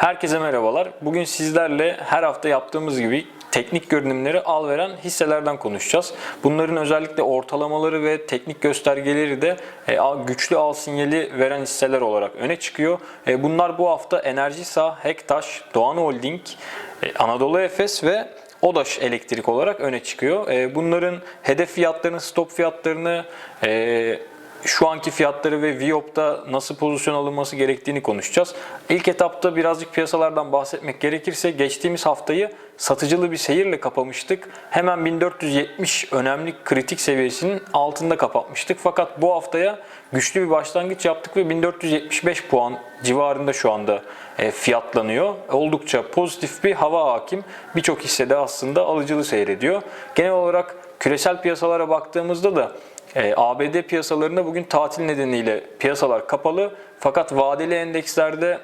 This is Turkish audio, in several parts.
Herkese merhabalar. Bugün sizlerle her hafta yaptığımız gibi teknik görünümleri al veren hisselerden konuşacağız. Bunların özellikle ortalamaları ve teknik göstergeleri de e, güçlü al sinyali veren hisseler olarak öne çıkıyor. E, Bunlar bu hafta Enerjisa, Hektaş, Doğan Holding, e, Anadolu Efes ve Odaş Elektrik olarak öne çıkıyor. Bunların hedef fiyatlarını, stop fiyatlarını, şu anki fiyatları ve Viop'ta nasıl pozisyon alınması gerektiğini konuşacağız. İlk etapta birazcık piyasalardan bahsetmek gerekirse geçtiğimiz haftayı satıcılı bir seyirle kapamıştık. Hemen 1470 önemli kritik seviyesinin altında kapatmıştık. Fakat bu haftaya güçlü bir başlangıç yaptık ve 1475 puan civarında şu anda e, fiyatlanıyor. Oldukça pozitif bir hava hakim. Birçok hissede aslında alıcılı seyrediyor. Genel olarak küresel piyasalara baktığımızda da e, ABD piyasalarında bugün tatil nedeniyle piyasalar kapalı. Fakat vadeli endekslerde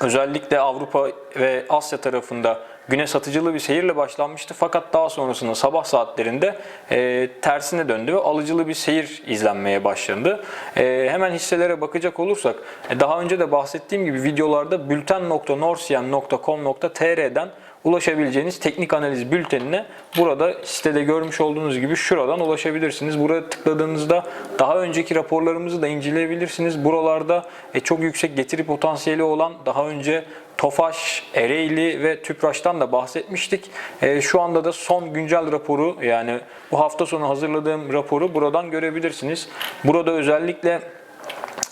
özellikle Avrupa ve Asya tarafında güne satıcılı bir seyirle başlanmıştı. Fakat daha sonrasında sabah saatlerinde e, tersine döndü ve alıcılı bir seyir izlenmeye başlandı. E, hemen hisselere bakacak olursak e, daha önce de bahsettiğim gibi videolarda bülten.norsiyen.com.tr'den ulaşabileceğiniz teknik analiz bültenine burada sitede görmüş olduğunuz gibi şuradan ulaşabilirsiniz. Buraya tıkladığınızda daha önceki raporlarımızı da inceleyebilirsiniz. Buralarda e, çok yüksek getiri potansiyeli olan daha önce Tofaş, Ereğli ve Tüpraş'tan da bahsetmiştik. E, Şu anda da son güncel raporu yani bu hafta sonu hazırladığım raporu buradan görebilirsiniz. Burada özellikle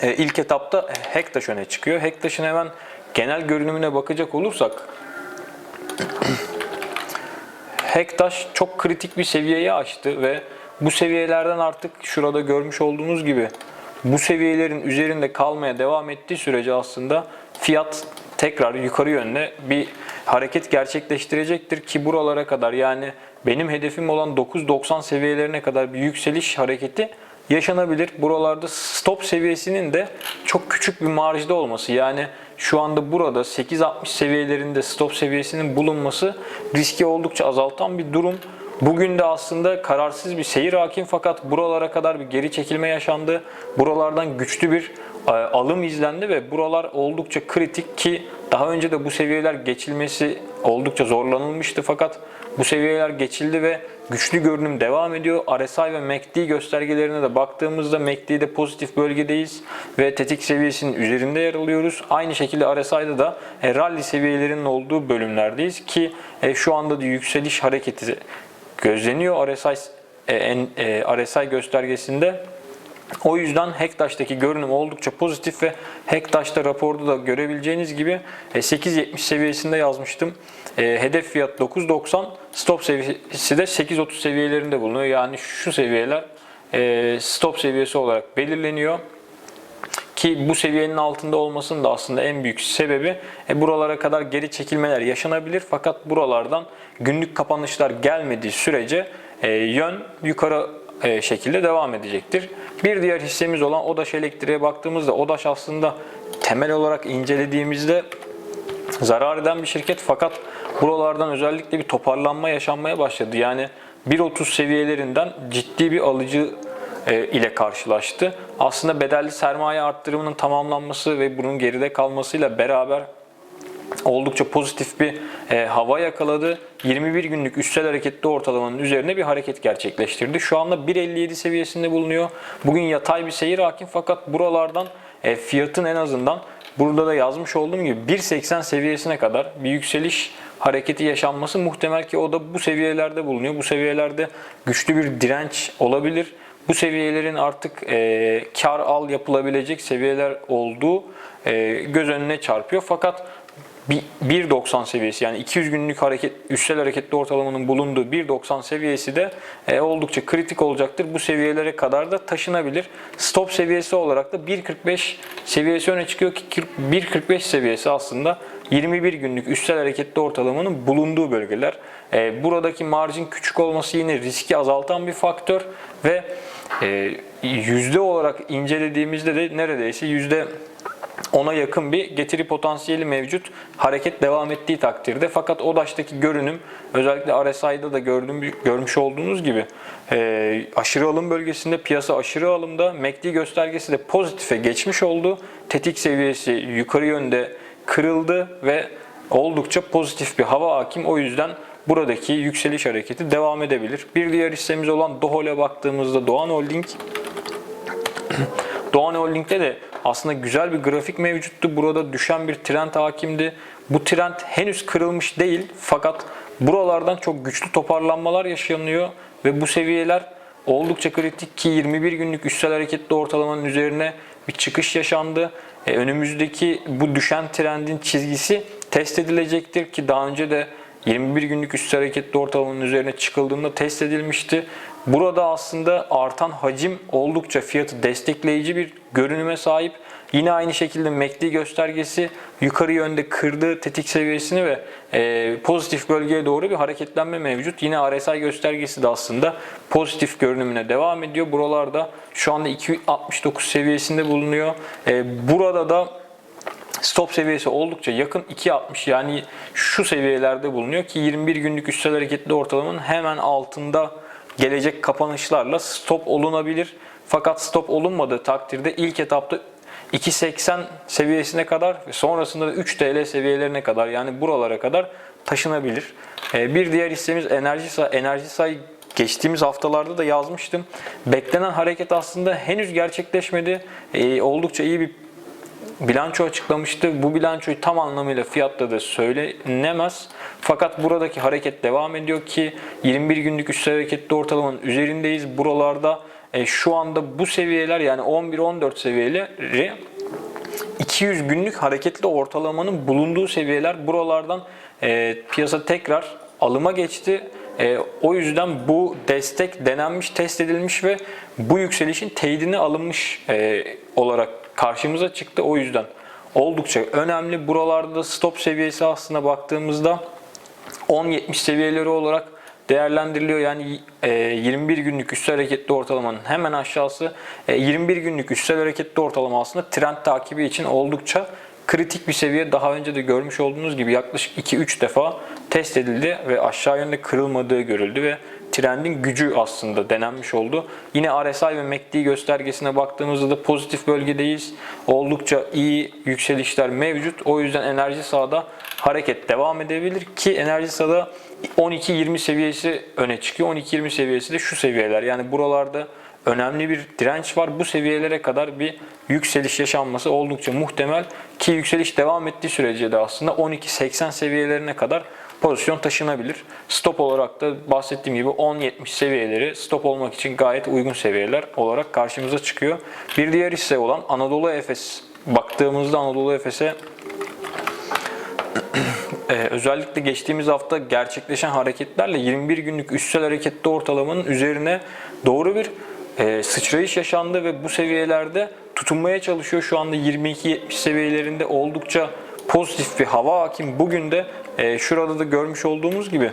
e, ilk etapta Hektaş öne çıkıyor. Hektaş'ın hemen genel görünümüne bakacak olursak Hektaş çok kritik bir seviyeyi aştı ve bu seviyelerden artık şurada görmüş olduğunuz gibi bu seviyelerin üzerinde kalmaya devam ettiği sürece aslında fiyat tekrar yukarı yönde bir hareket gerçekleştirecektir ki buralara kadar yani benim hedefim olan 9.90 seviyelerine kadar bir yükseliş hareketi yaşanabilir. Buralarda stop seviyesinin de çok küçük bir marjda olması yani şu anda burada 8.60 seviyelerinde stop seviyesinin bulunması riski oldukça azaltan bir durum. Bugün de aslında kararsız bir seyir hakim fakat buralara kadar bir geri çekilme yaşandı. Buralardan güçlü bir e, alım izlendi ve buralar oldukça kritik ki daha önce de bu seviyeler geçilmesi oldukça zorlanılmıştı fakat bu seviyeler geçildi ve güçlü görünüm devam ediyor. RSI ve MACD göstergelerine de baktığımızda MACD'de pozitif bölgedeyiz ve tetik seviyesinin üzerinde yer alıyoruz. Aynı şekilde RSI'da da e, rally seviyelerinin olduğu bölümlerdeyiz ki e, şu anda da yükseliş hareketi gözleniyor RSI e, en- e, RSI göstergesinde. O yüzden Hektaş'taki görünüm oldukça pozitif ve Hektaş'ta raporda da görebileceğiniz gibi e, 8.70 seviyesinde yazmıştım. E, Hedef fiyat 9.90, stop seviyesi de 8.30 seviyelerinde bulunuyor. Yani şu seviyeler e, stop seviyesi olarak belirleniyor. Ki bu seviyenin altında olmasının da aslında en büyük sebebi e, buralara kadar geri çekilmeler yaşanabilir. Fakat buralardan günlük kapanışlar gelmediği sürece e, yön yukarı e, şekilde devam edecektir. Bir diğer hissemiz olan Odaş Elektriğe baktığımızda Odaş aslında temel olarak incelediğimizde zarar eden bir şirket fakat buralardan özellikle bir toparlanma yaşanmaya başladı. Yani 1.30 seviyelerinden ciddi bir alıcı e, ile karşılaştı. Aslında bedelli sermaye arttırımının tamamlanması ve bunun geride kalmasıyla beraber oldukça pozitif bir e, hava yakaladı. 21 günlük üstel hareketli ortalamanın üzerine bir hareket gerçekleştirdi. Şu anda 1.57 seviyesinde bulunuyor. Bugün yatay bir seyir hakim fakat buralardan e, fiyatın en azından burada da yazmış olduğum gibi 1.80 seviyesine kadar bir yükseliş hareketi yaşanması muhtemel ki o da bu seviyelerde bulunuyor. Bu seviyelerde güçlü bir direnç olabilir. Bu seviyelerin artık e, kar al yapılabilecek seviyeler olduğu e, göz önüne çarpıyor. Fakat 1.90 seviyesi yani 200 günlük hareket üstel hareketli ortalamanın bulunduğu 1.90 seviyesi de e, oldukça kritik olacaktır. Bu seviyelere kadar da taşınabilir. Stop seviyesi olarak da 1.45 seviyesi öne çıkıyor ki 1.45 seviyesi aslında 21 günlük üstel hareketli ortalamanın bulunduğu bölgeler. E, buradaki marjin küçük olması yine riski azaltan bir faktör ve e, yüzde olarak incelediğimizde de neredeyse yüzde ona yakın bir getiri potansiyeli mevcut. Hareket devam ettiği takdirde fakat ODAŞ'taki görünüm özellikle RSI'da da gördüğüm, görmüş olduğunuz gibi e, aşırı alım bölgesinde piyasa aşırı alımda MACD göstergesi de pozitife geçmiş oldu. Tetik seviyesi yukarı yönde kırıldı ve oldukça pozitif bir hava hakim. O yüzden buradaki yükseliş hareketi devam edebilir. Bir diğer hissemiz olan Dohol'e baktığımızda Doğan Holding Doğan Holding'de de aslında güzel bir grafik mevcuttu. Burada düşen bir trend hakimdi. Bu trend henüz kırılmış değil fakat buralardan çok güçlü toparlanmalar yaşanıyor ve bu seviyeler oldukça kritik ki 21 günlük üstel hareketli ortalamanın üzerine bir çıkış yaşandı. E, önümüzdeki bu düşen trendin çizgisi test edilecektir ki daha önce de 21 günlük üstel hareketli ortalamanın üzerine çıkıldığında test edilmişti. Burada aslında artan hacim oldukça fiyatı destekleyici bir görünüme sahip. Yine aynı şekilde MACD göstergesi yukarı yönde kırdı tetik seviyesini ve e, pozitif bölgeye doğru bir hareketlenme mevcut. Yine RSI göstergesi de aslında pozitif görünümüne devam ediyor. Buralarda şu anda 269 seviyesinde bulunuyor. E, burada da Stop seviyesi oldukça yakın 2.60 yani şu seviyelerde bulunuyor ki 21 günlük üstel hareketli ortalamanın hemen altında gelecek kapanışlarla stop olunabilir. Fakat stop olunmadığı takdirde ilk etapta 2.80 seviyesine kadar ve sonrasında da 3 TL seviyelerine kadar yani buralara kadar taşınabilir. Ee, Bir diğer hissemiz Enerji Say. Enerji Say geçtiğimiz haftalarda da yazmıştım. Beklenen hareket aslında henüz gerçekleşmedi. Ee, Oldukça iyi bir bilanço açıklamıştı. Bu bilançoyu tam anlamıyla fiyatta da söylenemez. Fakat buradaki hareket devam ediyor ki 21 günlük üst hareketli ortalamanın üzerindeyiz. Buralarda e, şu anda bu seviyeler yani 11-14 seviyeleri 200 günlük hareketli ortalamanın bulunduğu seviyeler buralardan e, piyasa tekrar alıma geçti. E, o yüzden bu destek denenmiş, test edilmiş ve bu yükselişin teyidine alınmış e, olarak karşımıza çıktı. O yüzden oldukça önemli. Buralarda stop seviyesi aslında baktığımızda 10-70 seviyeleri olarak değerlendiriliyor. Yani e, 21 günlük üstel hareketli ortalamanın hemen aşağısı. E, 21 günlük üstel hareketli ortalama aslında trend takibi için oldukça kritik bir seviye. Daha önce de görmüş olduğunuz gibi yaklaşık 2-3 defa test edildi ve aşağı yönde kırılmadığı görüldü ve trendin gücü aslında denenmiş oldu. Yine RSI ve MACD göstergesine baktığımızda da pozitif bölgedeyiz. Oldukça iyi yükselişler mevcut. O yüzden enerji sahada hareket devam edebilir ki enerji sahada 12-20 seviyesi öne çıkıyor. 12-20 seviyesi de şu seviyeler. Yani buralarda önemli bir direnç var. Bu seviyelere kadar bir yükseliş yaşanması oldukça muhtemel ki yükseliş devam ettiği sürece de aslında 12-80 seviyelerine kadar pozisyon taşınabilir. Stop olarak da bahsettiğim gibi 10-70 seviyeleri stop olmak için gayet uygun seviyeler olarak karşımıza çıkıyor. Bir diğer hisse olan Anadolu Efes. Baktığımızda Anadolu Efes'e ee, özellikle geçtiğimiz hafta gerçekleşen hareketlerle 21 günlük üstsel hareketli ortalamanın üzerine doğru bir e, sıçrayış yaşandı ve bu seviyelerde tutunmaya çalışıyor. Şu anda 22-70 seviyelerinde oldukça pozitif bir hava hakim. Bugün de e, şurada da görmüş olduğumuz gibi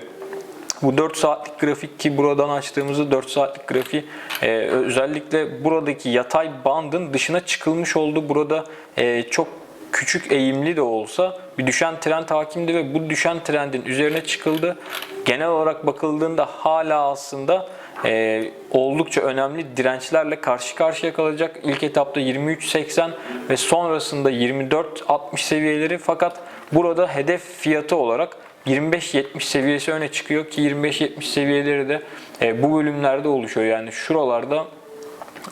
bu 4 saatlik grafik ki buradan açtığımızda 4 saatlik grafiği e, özellikle buradaki yatay bandın dışına çıkılmış oldu. Burada e, çok küçük eğimli de olsa bir düşen trend hakimdi ve bu düşen trendin üzerine çıkıldı. Genel olarak bakıldığında hala aslında e, oldukça önemli dirençlerle karşı karşıya kalacak. İlk etapta 23.80 ve sonrasında 24.60 seviyeleri fakat burada hedef fiyatı olarak 25-70 seviyesi öne çıkıyor ki 25-70 seviyeleri de e, bu bölümlerde oluşuyor. Yani şuralarda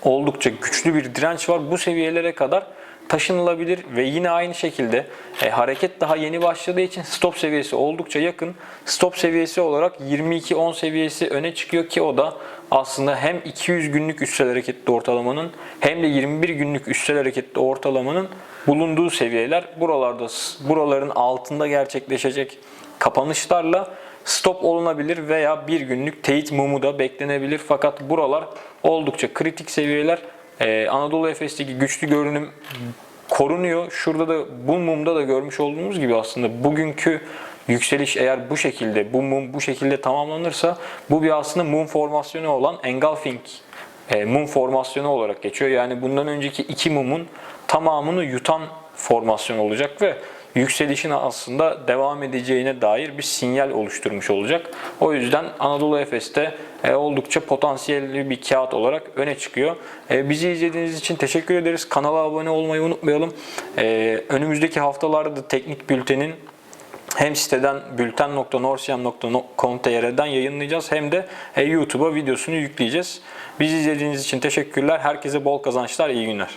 oldukça güçlü bir direnç var. Bu seviyelere kadar taşınılabilir ve yine aynı şekilde e, hareket daha yeni başladığı için stop seviyesi oldukça yakın. Stop seviyesi olarak 22-10 seviyesi öne çıkıyor ki o da aslında hem 200 günlük üstel hareketli ortalamanın hem de 21 günlük üstel hareketli ortalamanın bulunduğu seviyeler. Buralarda buraların altında gerçekleşecek kapanışlarla stop olunabilir veya bir günlük teyit mumu da beklenebilir. Fakat buralar oldukça kritik seviyeler. Ee, Anadolu Efes'teki güçlü görünüm korunuyor. Şurada da bu mumda da görmüş olduğumuz gibi aslında bugünkü yükseliş eğer bu şekilde, bu mum bu şekilde tamamlanırsa bu bir aslında mum formasyonu olan engulfing e, mum formasyonu olarak geçiyor. Yani bundan önceki iki mumun tamamını yutan formasyon olacak ve yükselişin aslında devam edeceğine dair bir sinyal oluşturmuş olacak. O yüzden Anadolu Efes'te e, oldukça potansiyelli bir kağıt olarak öne çıkıyor. E, Bizi izlediğiniz için teşekkür ederiz. Kanala abone olmayı unutmayalım. E, Önümüzdeki haftalarda da teknik bültenin hem siteden bülten.norsiam.com.tr'den yayınlayacağız hem de YouTube'a videosunu yükleyeceğiz. Bizi izlediğiniz için teşekkürler. Herkese bol kazançlar, iyi günler.